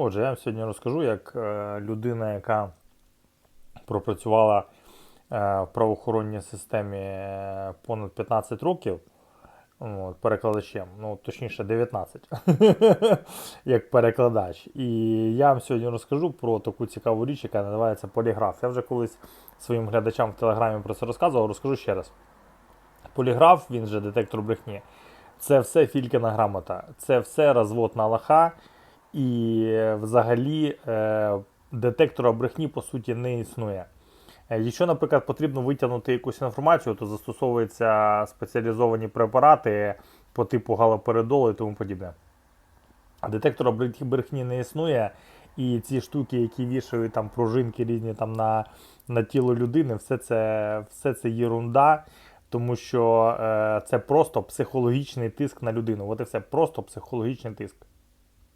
Отже, я вам сьогодні розкажу, як е, людина, яка пропрацювала е, в правоохоронній системі е, понад 15 років, перекладачем, ну точніше 19, як перекладач. І я вам сьогодні розкажу про таку цікаву річ, яка називається поліграф. Я вже колись своїм глядачам в телеграмі про це розказував, розкажу ще раз. Поліграф, він же детектор брехні. Це все фількіна грамота, це все розвод на лоха. І взагалі е, детектора брехні по суті не існує. Е, Якщо, наприклад, потрібно витягнути якусь інформацію, то застосовуються спеціалізовані препарати по типу галоперидолу і тому подібне. Детектора брехні не існує, і ці штуки, які вішають там пружинки різні там на, на тіло людини, все це, все це єрунда, тому що е, це просто психологічний тиск на людину. От і все, просто психологічний тиск.